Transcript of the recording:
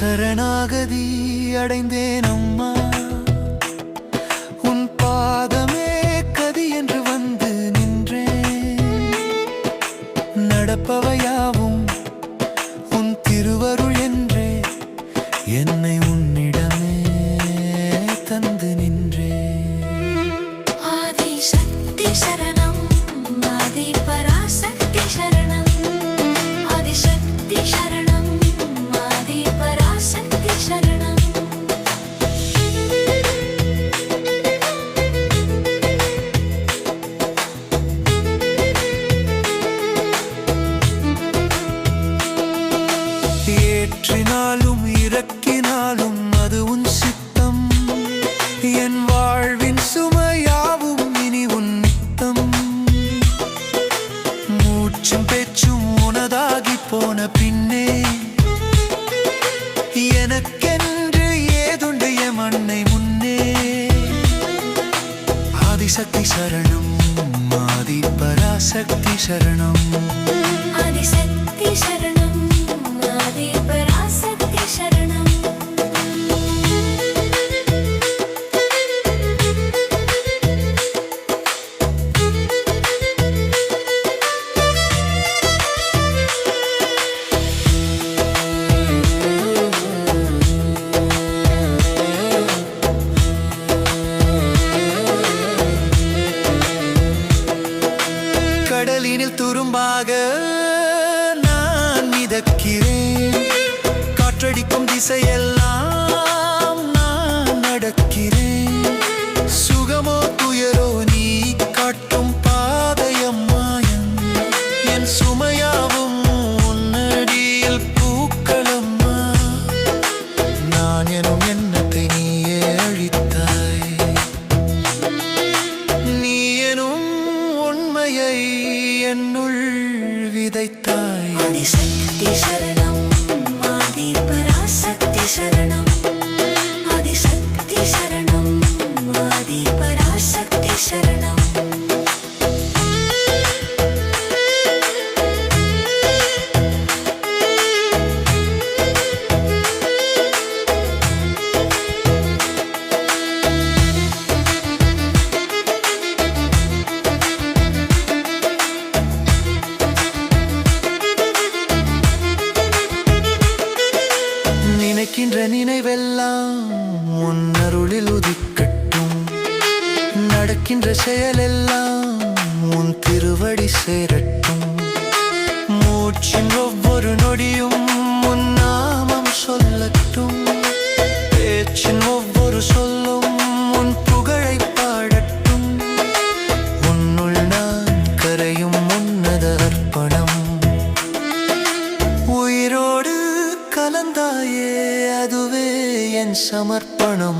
சரணாகதி அடைந்தேன் அம்மா உன் பாதமே கதி என்று வந்து நின்றேன். நடப்பவையாவும் உன் திருவருள் என்றே என்னை உன்னிடமே தந்து நின்றேன். ஆதிசக்தி சரணம் ஏற்றினாலும் இறக்கினாலும் அது உன் சித்தம். என் வாழ்வின் சுமையாவும் இனி உன் நித்தம். மூச்சும் பேச்சும் உனதாகி போன பின்னே எனக்கென்று ஏதுண்டு எம் அன்னை முன்னே. ஆதிசக்தி சரணம் ஆதி பராசக்தி சரணம். ஆதிசக்தி சரணம். துரும்பாக நான் மிதக்கிறேன். காற்றடிக்கும் திசையெல்லாம் விதைத்தாய் ஆதிசக்தி சரணம் ஆதி அருளில் உதிக்கட்டும். நடக்கின்ற செயலெல்லாம் உன் திருவடி சேரட்டும். மூச்சின் ஒவ்வொரு நொடியும் உன் நாமம் சொல்லட்டும். பேச்சின் ஒவ்வொரு சொல்லும் உன் புகழை பாடட்டும். உன்னுள் நான் கரையும் உன்னத அர்ப்பணம். உயிரோடு கலந்தாயே அதுவே என் சமர்ப்பணம்.